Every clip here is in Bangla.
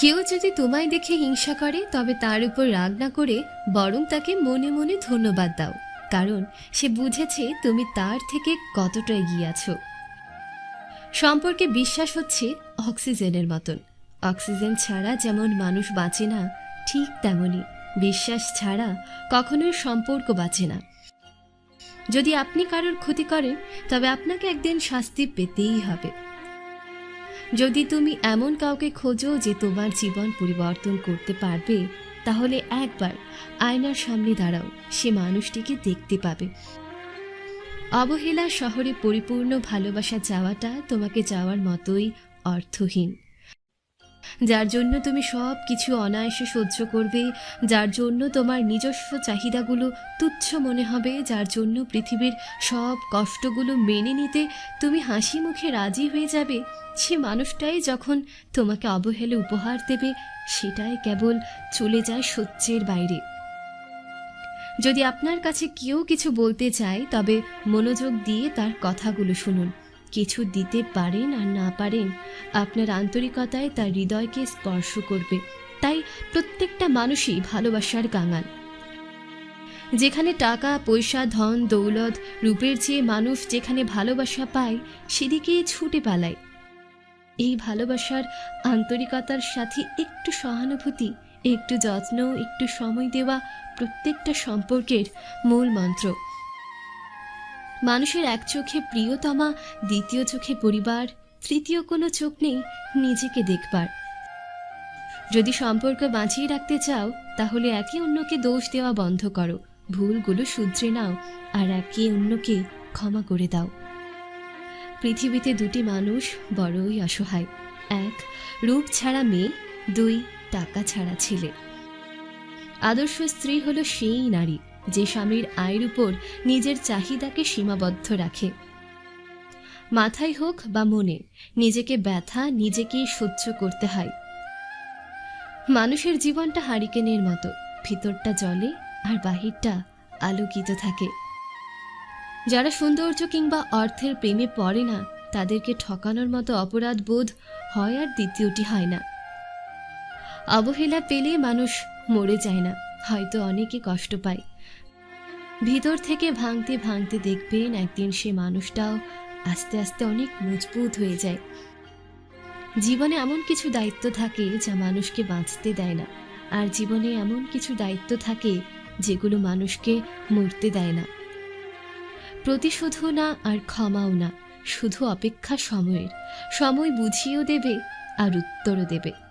কেউ যদি তোমায় দেখে হিংসা করে, তবে তার উপর রাগ না করে বরং তাকে মনে মনে ধন্যবাদ দাও, কারণ সে বুঝেছে তুমি তার থেকে কতটা এগিয়ে আছো। সম্পর্কে বিশ্বাস হচ্ছে অক্সিজেনের মতন। অক্সিজেন ছাড়া যেমন মানুষ বাঁচে না, ঠিক তেমনই বিশ্বাস ছাড়া কখনোই সম্পর্ক বাঁচে না। যদি আপনি কারোর ক্ষতি করেন, তবে আপনাকে একদিন শাস্তি পেতেই হবে। যদি তুমি এমন কাউকে খোঁজো যে তোমার জীবন পরিবর্তন করতে পারবে, তাহলে একবার আয়নার সামনে দাঁড়াও, সে মানুষটিকে দেখতে পাবে। অবহেলা শহরে পরিপূর্ণ ভালোবাসা চাওয়াটা তোমাকে যাওয়ার মতোই অর্থহীন। যার জন্য তুমি সব কিছু অনায়াসে সহ্য করবে, যার জন্য তোমার নিজস্ব চাহিদাগুলো তুচ্ছ মনে হবে, যার জন্য পৃথিবীর সব কষ্টগুলো মেনে নিতে তুমি হাসি মুখে রাজি হয়ে যাবে। সে মানুষটাই যখন তোমাকে অবহেলে উপহার দেবে, সেটাই কেবল চলে যায় সহ্যের বাইরে। যদি আপনার কাছে কেউ কিছু বলতে চায়, তবে মনোযোগ দিয়ে তার কথাগুলো শুনুন। কিছু দিতে পারেন আর না পারেন, আপনার আন্তরিকতায় তার হৃদয়কে স্পর্শ করবে। তাই প্রত্যেকটা মানুষই ভালোবাসার কাঙাল। যেখানে টাকা, পয়সা, ধন, দৌলত, রূপের চেয়ে মানুষ যেখানে ভালোবাসা পায়, সেদিকেই ছুটে পালায়। এই ভালোবাসার আন্তরিকতার সাথে একটু সহানুভূতি, একটু যত্ন, একটু সময় দেওয়া প্রত্যেকটা সম্পর্কের মূল মন্ত্র। মানুষের এক চোখে প্রিয়তমা, দ্বিতীয় চোখে পরিবার, তৃতীয় কোনো চোখ নেই নিজেকে দেখবার। যদি সম্পর্ক বাঁচিয়ে রাখতে চাও, তাহলে একে অন্যকে দোষ দেওয়া বন্ধ করো। ভুলগুলো শুধরে নাও আর একে অন্যকে ক্ষমা করে দাও। পৃথিবীতে দুটি মানুষ বড়ই অসহায়। এক, রূপ ছাড়া মেয়ে, দুই, টাকা ছাড়া ছেলে। আদর্শ স্ত্রী হলো সেই নারী। যে স্বামীর আয়ের উপর নিজের চাহিদাকে সীমাবদ্ধ রাখে। মাথায় হোক বা মনে, নিজেকে ব্যথা নিজেকেই সহ্য করতে হয়। মানুষের জীবনটা হারিকেনের মতো, ভিতরটা জলে আর বাহিরটা আলোকিত থাকে। যারা সৌন্দর্য কিংবা অর্থের প্রেমে পড়ে না, তাদেরকে ঠকানোর মতো অপরাধ বোধ হয় আর দ্বিতীয়টি হয় না। অবহেলা পেলে মানুষ মরে যায় না, হয়তো অনেকে কষ্ট পায়। ভিতর থেকে ভাঙতে ভাঙতে দেখবেন একদিন সে মানুষটাও আস্তে আস্তে অনেক মজবুত হয়ে যায়। জীবনে এমন কিছু দায়িত্ব থাকে যা মানুষকে বাঁচতে দেয় না। আর জীবনে এমন কিছু দায়িত্ব থাকে যেগুলো মানুষকে মরতে দেয় না। প্রতিশোধও না আর ক্ষমাও না, শুধু অপেক্ষা সময়ের। সময় বুঝিয়েও দেবে আর উত্তরও দেবে।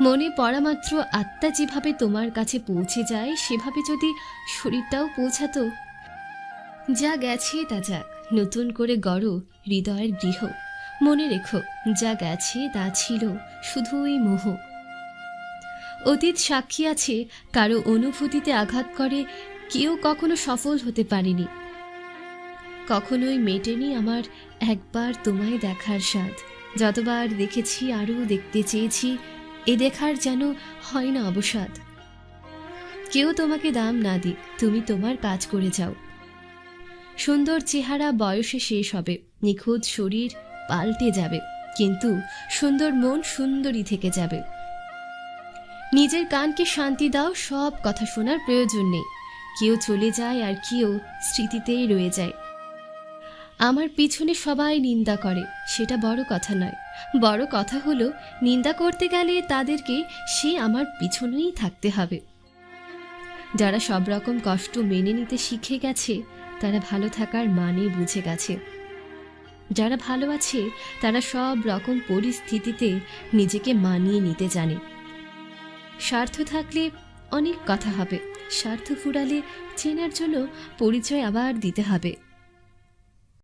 মনে পড়া মাত্র আত্মা যেভাবে তোমার কাছে পৌঁছে যায়, সেভাবে যদি শরীরটাও পৌঁছাতো। যা গেছে তা যাক, নতুন করে গড় হৃদয়ের গৃহ। মনে রেখো, যা গেছে তা ছিল শুধুই মোহ। অতীত সাক্ষী আছে, কারও অনুভূতিতে আঘাত করে, কেউ কখনো সফল হতে পারেনি। কখনোই মেটেনি আমার একবার তোমায় দেখার স্বাদ। যতবার দেখেছি, আরও দেখতে চেয়েছি এ দেখার যেন হয় না অবসাদ। কেউ তোমাকে দাম না দিক, তুমি তোমার কাজ করে যাও। সুন্দর চেহারা বয়সে শেষ হবে, নিখুঁত শরীর পাল্টে যাবে, কিন্তু সুন্দর মন সুন্দরী থেকে যাবে। নিজের কানকে শান্তি দাও, সব কথা শোনার প্রয়োজন নেই। কেউ চলে যায় আর কেউ স্মৃতিতেই রয়ে যায়। আমার পিছনে সবাই নিন্দা করে, সেটা বড় কথা নয়। বড় কথা হলো, নিন্দা করতে গেলে তাদেরকে সে আমার পিছনেই থাকতে হবে। যারা সব রকম কষ্ট মেনে নিতে শিখে গেছে, তারা ভালো থাকার মানে বুঝে গেছে। যারা ভালো আছে, তারা সব রকম পরিস্থিতিতে নিজেকে মানিয়ে নিতে জানে। স্বার্থ থাকলে অনেক কথা হবে, স্বার্থ ফুরালে চেনার জন্য পরিচয় আবার দিতে হবে।